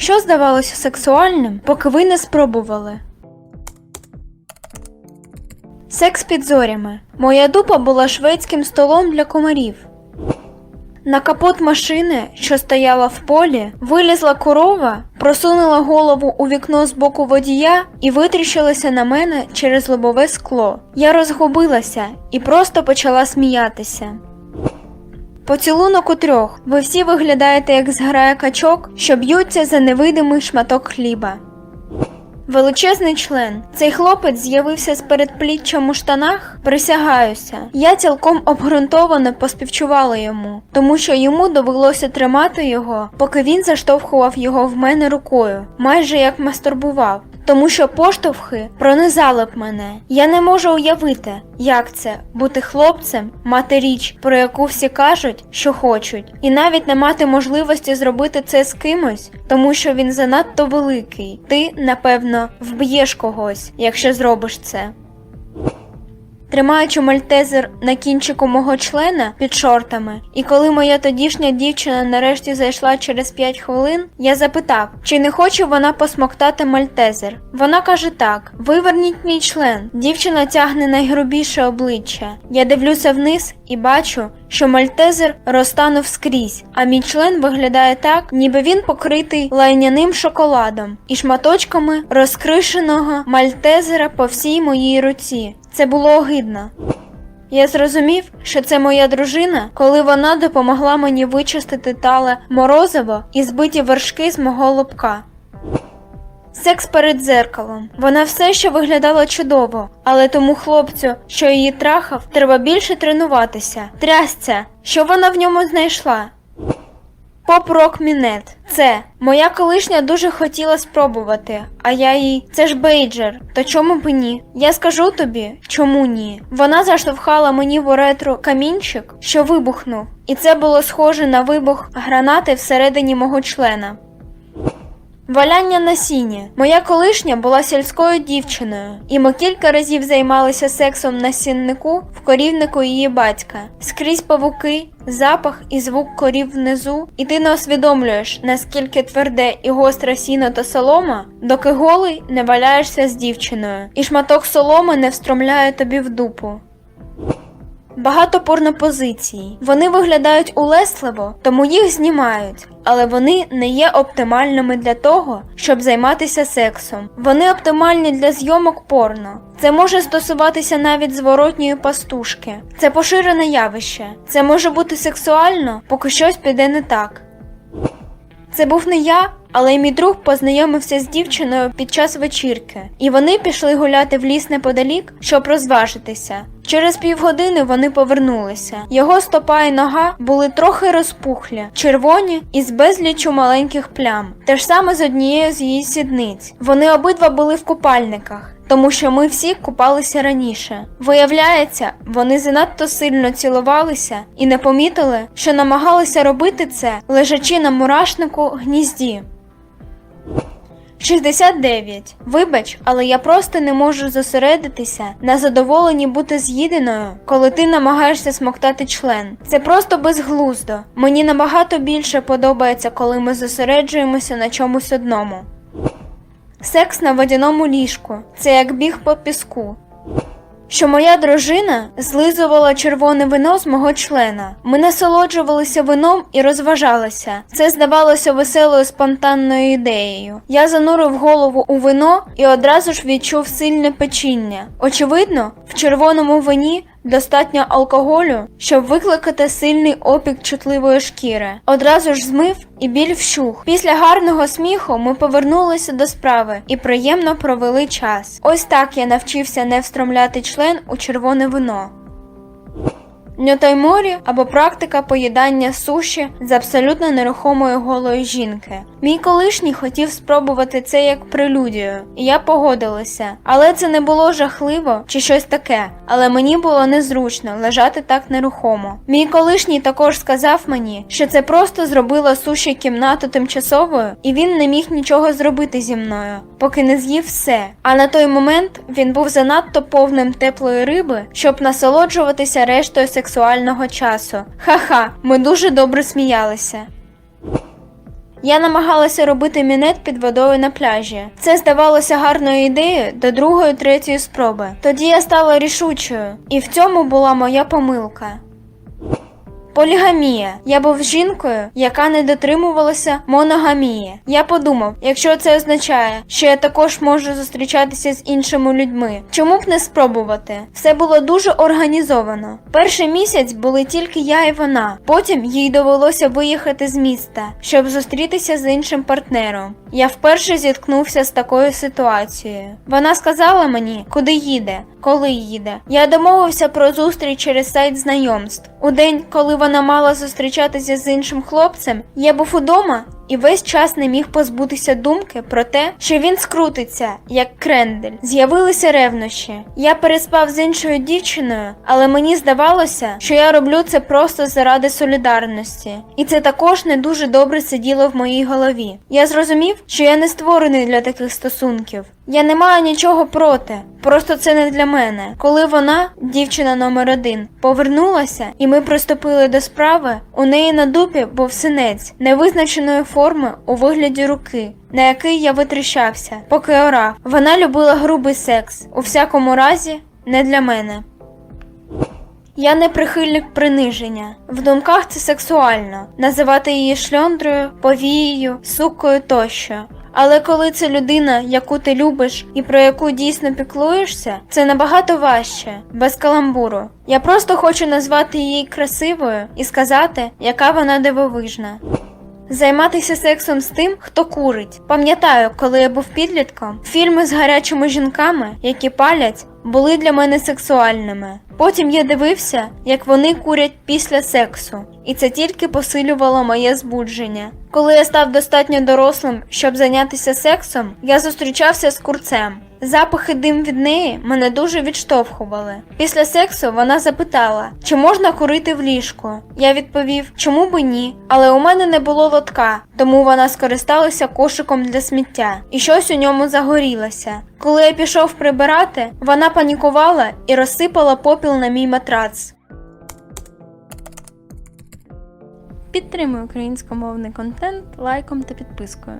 що здавалося сексуальним, поки ви не спробували. Секс під зорями. Моя дупа була шведським столом для комарів. На капот машини, що стояла в полі, вилізла корова, просунула голову у вікно з боку водія і витріщилася на мене через лобове скло. Я розгубилася і просто почала сміятися. Поцілунок у трьох. Ви всі виглядаєте як зграя качок, що б'ються за невидимий шматок хліба. Величезний член. Цей хлопець з'явився з передпліччям у штанах. Присягаюся. Я цілком обґрунтовано поспівчувала йому, тому що йому довелося тримати його, поки він заштовхував його в мене рукою, майже як мастурбував. Тому що поштовхи пронизали б мене. Я не можу уявити, як це бути хлопцем, мати річ, про яку всі кажуть, що хочуть, і навіть не мати можливості зробити це з кимось, тому що він занадто великий. Ти, напевно, вб'єш когось, якщо зробиш це. Тримаючи мальтезер на кінчику мого члена під шортами, і коли моя тодішня дівчина нарешті зайшла через 5 хвилин, я запитав, чи не хоче вона посмоктати мальтезер. Вона каже так: виверніть мій член. Дівчина тягне найгрубіше обличчя. Я дивлюся вниз і бачу, що мальтезер розтанув скрізь, а мій член виглядає так, ніби він покритий лайняним шоколадом і шматочками розкришеного мальтезера по всій моїй руці. Це було огидно. Я зрозумів, що це моя дружина, коли вона допомогла мені вичистити тале морозиво і збиті вершки з мого лобка. Секс перед дзеркалом. Вона все ще виглядала чудово, але тому хлопцю, що її трахав, треба більше тренуватися. Трясця, що вона в ньому знайшла. Поп-рок мінет. Це моя колишня дуже хотіла спробувати, а я їй це ж бейджер. То чому б ні? Я скажу тобі, чому ні. Вона заштовхала мені в уретру камінчик, що вибухнув, і це було схоже на вибух гранати всередині мого члена. Валяння на сіні. Моя колишня була сільською дівчиною, і ми кілька разів займалися сексом на сіннику в корівнику її батька. Скрізь павуки, запах і звук корів внизу, і ти не усвідомлюєш, наскільки тверде і гостре сіно та солома, доки голий не валяєшся з дівчиною, і шматок соломи не встромляє тобі в дупу. Багато порнопозицій. Вони виглядають улесливо, тому їх знімають, але вони не є оптимальними для того, щоб займатися сексом. Вони оптимальні для зйомок порно. Це може стосуватися навіть зворотньої пастушки. Це поширене явище. Це може бути сексуально, поки щось піде не так. Це був не я, але й мій друг познайомився з дівчиною під час вечірки, і вони пішли гуляти в ліс неподалік, щоб розважитися. Через півгодини вони повернулися. Його стопа і нога були трохи розпухлі, червоні і з безліччю маленьких плям. Те ж саме з однією з її сідниць. Вони обидва були в купальниках. Тому що ми всі купалися раніше. Виявляється, вони занадто сильно цілувалися і не помітили, що намагалися робити це, лежачи на мурашнику гнізді. 69. Вибач, але я просто не можу зосередитися на задоволенні бути з'їденою, коли ти намагаєшся смоктати член. Це просто безглуздо. Мені набагато більше подобається, коли ми зосереджуємося на чомусь одному. Секс на водяному ліжку це як біг по піску. Що моя дружина злизувала червоне вино з мого члена. Ми насолоджувалися вином і розважалися. Це здавалося веселою спонтанною ідеєю. Я занурив голову у вино і одразу ж відчув сильне печіння. Очевидно, в червоному вині достатньо алкоголю, щоб викликати сильний опік чутливої шкіри. Одразу ж змив і біль вщух. Після гарного сміху ми повернулися до справи і приємно провели час. Ось так я навчився не встромляти член у червоне вино. Ньотайморі або практика поїдання суші з абсолютно нерухомою голої жінки. Мій колишній хотів спробувати це як прелюдію, і я погодилася. Але це не було жахливо чи щось таке, але мені було незручно лежати так нерухомо. Мій колишній також сказав мені, що це просто зробило суші кімнату тимчасовою, і він не міг нічого зробити зі мною, поки не з'їв все. А на той момент він був занадто повним теплої риби, щоб насолоджуватися рештою сексуального часу. Ха-ха, ми дуже добре сміялися. Я намагалася робити мінет під водою на пляжі. Це здавалося гарною ідеєю до другої, третьої спроби. Тоді я стала рішучою, і в цьому була моя помилка. Полігамія. Я був жінкою, яка не дотримувалася моногамії. Я подумав, якщо це означає, що я також можу зустрічатися з іншими людьми, чому б не спробувати? Все було дуже організовано. Перший місяць були тільки я і вона. Потім їй довелося виїхати з міста, щоб зустрітися з іншим партнером. Я вперше зіткнувся з такою ситуацією. Вона сказала мені, куди їде, коли їде. Я домовився про зустріч через сайт знайомств. У день, коли вона мала зустрічатися з іншим хлопцем, я був удома і весь час не міг позбутися думки про те, що він скрутиться, як крендель. З'явилися ревнощі. Я переспав з іншою дівчиною, але мені здавалося, що я роблю це просто заради солідарності. І це також не дуже добре сиділо в моїй голові. Я зрозумів, що я не створений для таких стосунків. Я не маю нічого проти, просто це не для мене. Коли вона, дівчина номер один, повернулася, і ми приступили до справи, у неї на дупі був синець невизначеної форми у вигляді руки, на який я витріщався, поки орав. Вона любила грубий секс, у всякому разі, не для мене. Я не прихильник приниження. В думках це сексуально називати її шльондрою, повією, сукою тощо. Але коли це людина, яку ти любиш і про яку дійсно піклуєшся, це набагато важче, без каламбуру. Я просто хочу назвати її красивою і сказати, яка вона дивовижна. Займатися сексом з тим, хто курить. Пам'ятаю, коли я був підлітком, фільми з гарячими жінками, які палять, були для мене сексуальними. Потім я дивився, як вони курять після сексу, і це тільки посилювало моє збудження. Коли я став достатньо дорослим, щоб зайнятися сексом, я зустрічався з курцем. Запах і дим від неї мене дуже відштовхували. Після сексу вона запитала, чи можна курити в ліжку. Я відповів, чому би ні, але у мене не було лотка, тому вона скористалася кошиком для сміття, і щось у ньому загорілося. Коли я пішов прибирати, вона панікувала і розсипала попіл на мій матрац. Підтримуй українськомовний контент лайком та підпискою.